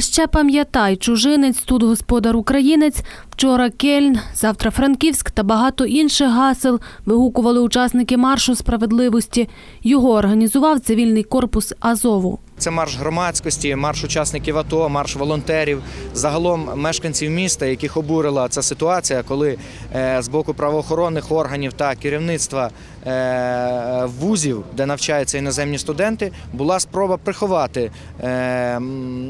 Ще пам'ятай, чужинець, тут господар українець, вчора Кельн, завтра Франківськ та багато інших гасел вигукували учасники маршу справедливості. Його організував цивільний корпус Азову. Це марш громадськості, марш учасників АТО, марш волонтерів, загалом мешканців міста, яких обурила ця ситуація, коли е, з боку правоохоронних органів та керівництва е, вузів, де навчаються іноземні студенти, була спроба приховати е,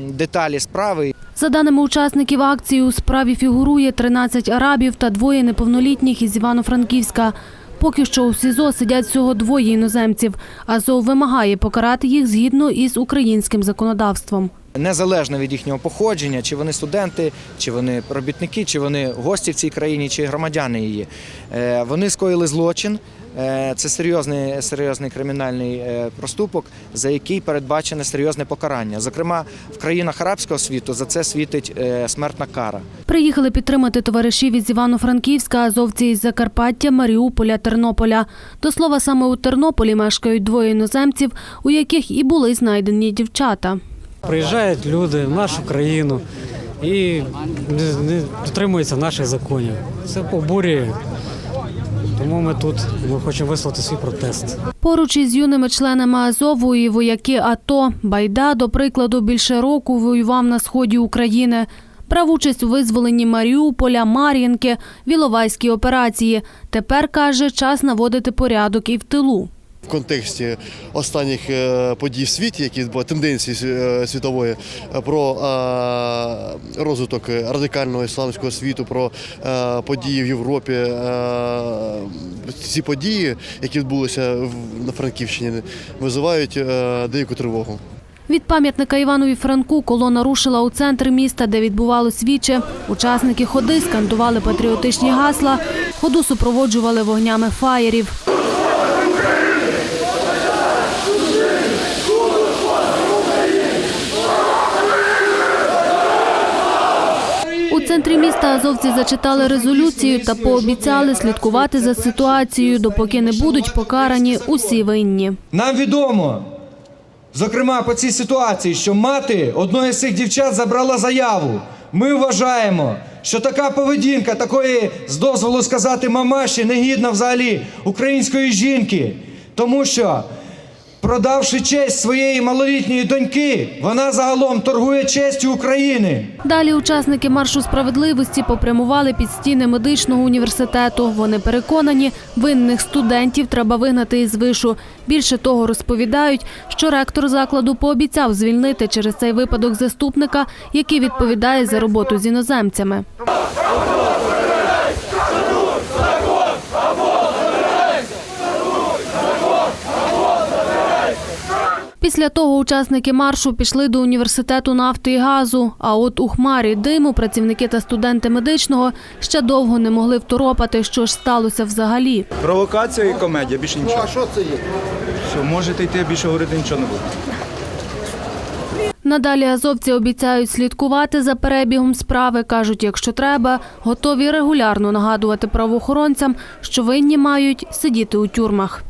деталі справи. За даними учасників акції, у справі фігурує 13 арабів та двоє неповнолітніх із Івано-Франківська. Поки що у СІЗО сидять всього двоє іноземців. Азов вимагає покарати їх згідно із українським законодавством. Незалежно від їхнього походження, чи вони студенти, чи вони робітники, чи вони гості в цій країні, чи громадяни її. Е, Вони скоїли злочин. Е, Це серйозний, серйозний кримінальний е, проступок, за який передбачене серйозне покарання. Зокрема, в країнах арабського світу за це світить смертна кара. Приїхали підтримати товаришів із Івано-Франківська, азовці із Закарпаття, Маріуполя, Тернополя. До слова, саме у Тернополі мешкають двоє іноземців, у яких і були знайдені дівчата. Приїжджають люди в нашу країну і не, дотримуються наших законів. Це обурює. Тому ми тут ми хочемо висловити свій протест. Поруч із юними членами Азову і вояки АТО Байда, до прикладу, більше року воював на сході України. Брав участь у визволенні Маріуполя, Мар'їнки, в Іловайській операції. Тепер каже, час наводити порядок і в тилу. В контексті останніх е, подій в світі, які тенденції е, світової, е, про розвиток радикального ісламського світу, про події в Європі. Ці події, які відбулися на Франківщині, визивають деяку тривогу. Від пам'ятника Іванові Франку колона рушила у центр міста, де відбувалось віче. Учасники ходи скандували патріотичні гасла, ходу супроводжували вогнями фаєрів. Центрі міста азовці зачитали резолюцію та пообіцяли слідкувати за ситуацією, допоки не будуть покарані усі винні. Нам відомо, зокрема по цій ситуації, що мати одної з цих дівчат забрала заяву. Ми вважаємо, що така поведінка такої, з дозволу сказати, мамаші негідна взагалі української жінки, тому що. Продавши честь своєї малолітньої доньки, вона загалом торгує честю України. Далі учасники маршу справедливості попрямували під стіни медичного університету. Вони переконані, винних студентів треба вигнати із вишу. Більше того, розповідають, що ректор закладу пообіцяв звільнити через цей випадок заступника, який відповідає за роботу з іноземцями. Після того учасники маршу пішли до університету нафти і газу. А от у хмарі диму працівники та студенти медичного ще довго не могли второпати, що ж сталося взагалі. Провокація і комедія, більше нічого. а що це є? Що можете йти, більше говорити нічого не буде. Надалі азовці обіцяють слідкувати за перебігом справи. кажуть, якщо треба, готові регулярно нагадувати правоохоронцям, що винні мають сидіти у тюрмах.